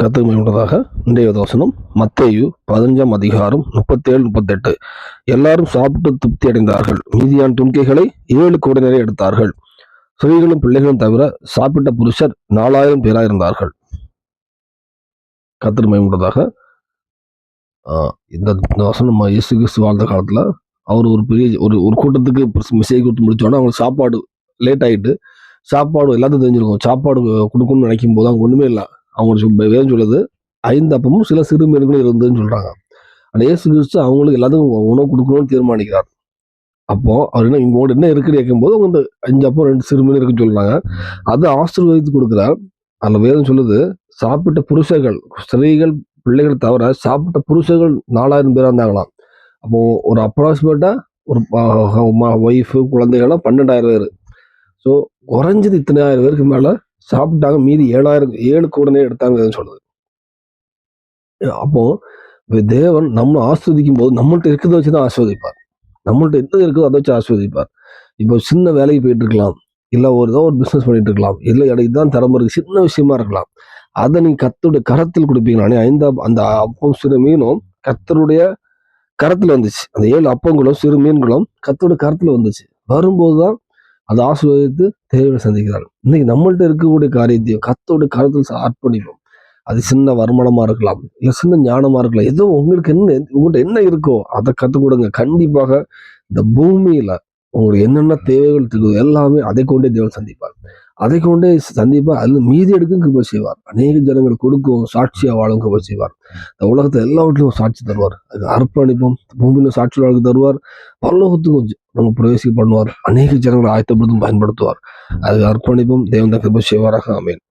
கத்துக்கு மேம்பட்டதாக இன்றைய தோசனம். மத்தேயு பதினஞ்சாம் அதிகாரம் முப்பத்தேழு முப்பத்தெட்டு. எல்லாரும் சாப்பிட்டு திருப்தி அடைந்தார்கள். மீதியான துணிக்கைகளை ஏழு கோடினரை எடுத்தார்கள். ஸ்திரீகளும் பிள்ளைகளும் தவிர சாப்பிட்ட புருஷர் நாலாயிரம் இருந்தார்கள். கத்திரமை உண்டதாக இந்த வசனம் இயேசு கிறிஸ்து வாழ்ந்த காலத்தில் அவர் ஒரு பெரிய ஒரு ஒரு கூட்டத்துக்கு மெசேஜ் கொடுத்து முடிச்சோன்னா அவங்களுக்கு சாப்பாடு லேட் ஆகிட்டு சாப்பாடு எல்லாத்தையும் தெரிஞ்சிருக்கும். சாப்பாடு கொடுக்கணும்னு நினைக்கும் போது அவங்க ஒன்றுமே இல்லை. அவங்களோட வேதம் சொல்லுது ஐந்து அப்பமும் சில சிறு மீன்களும் இருந்ததுன்னு சொல்கிறாங்க அந்த இயேசு கிறிஸ்து அவங்களுக்கு எல்லாத்துக்கும் உணவு கொடுக்கணும்னு தீர்மானிக்கிறார். அப்போ அவர் என்ன இங்கோட என்ன இருக்குன்னு கேட்கும்போது அவங்க இந்த அஞ்சு அப்பம் ரெண்டு சிறு மீன் இருக்குன்னு சொல்கிறாங்க அதை ஆசீர்வதித்து கொடுக்குறார். அந்த வேதம் சொல்லுது சாப்பிட்ட புருஷர்கள் ஸ்திரீகள் பிள்ளைகள் தவிர சாப்பிட்ட புருஷர்கள் நாலாயிரம் பேராக இருந்தாங்களாம். அப்போ ஒரு அப்ராக்சிமேட்டாக ஒரு ஒய்ஃபு குழந்தைகள்லாம் பன்னெண்டாயிரம் பேர். ஸோ குறைஞ்சது இத்தனை ஆயிரம் பேருக்கு மேலே சாப்பிட்டாங்க. மீதி ஏழாயிரம் ஏழு கூடனே எடுத்தாங்கன்னு சொல்லுது. அப்போ தேவன் நம்மளை ஆஸ்வதிக்கும் போது நம்மள்ட்ட இருக்கிறத வச்சு தான் ஆஸ்வதிப்பார். நம்மள்ட்ட என்ன இருக்கோ அதை வச்சு ஆஸ்வதிப்பார். இப்போ சின்ன வேலைக்கு போயிட்டு இருக்கலாம் இல்லை ஒரு ஏதோ ஒரு பிஸ்னஸ் பண்ணிட்டு இருக்கலாம் இல்லை எனக்கு இதுதான் திறமை இருக்கு. சின்ன விஷயமா இருக்கலாம். அதை நீ கத்தருடைய கரத்தில் கொடுப்பீங்களா? ஐந்து அந்த அப்பம் சிறு மீனும் கத்தருடைய கரத்தில் வந்துச்சு. அந்த ஏழு அப்பங்களும் சிறு மீன்களும் கத்தோட கரத்தில் வந்துச்சு. வரும்போது தான் அதை ஆசீர்வதித்து தேவையை சந்திக்கிறார். இன்னைக்கு நம்மள்ட்ட இருக்கக்கூடிய காரியத்தையும் கத்தோட கருத்தில் அர்ப்பணிப்போம் அது சின்ன வருமானமா இருக்கலாம் இல்லை சின்ன ஞானமா இருக்கலாம். ஏதோ உங்களுக்கு என்ன உங்கள்கிட்ட என்ன இருக்கோ அதை கற்றுக் கொடுங்க. கண்டிப்பாக இந்த பூமியில உங்களுக்கு என்னென்ன தேவைகள் இருக்குது எல்லாமே அதை கொண்டே தேவன் சந்திப்பார். அதை கொண்டே சந்திப்பார் அதுல மீதி எடுக்கும் கிருபை செய்வார். அநேக ஜனங்கள் கொடுக்கும் சாட்சியாக வாழும் கிருபை செய்வார். இந்த உலகத்தை எல்லாவற்றிலும் சாட்சி தருவார். அது அர்ப்பணிப்போம் பூமியில் சாட்சி வாழ்க்கை தருவார். பரலோகத்துக்கும் நம்ம பிரவேசிக்க பண்ணுவார் அநேக ஜனங்களை ஆயத்தப்படுத்தும் பயன்படுத்துவார். அது அர்ப்பணிப்பும் தேவன் தான் கிருபை செய்வாராக. ஆமென்.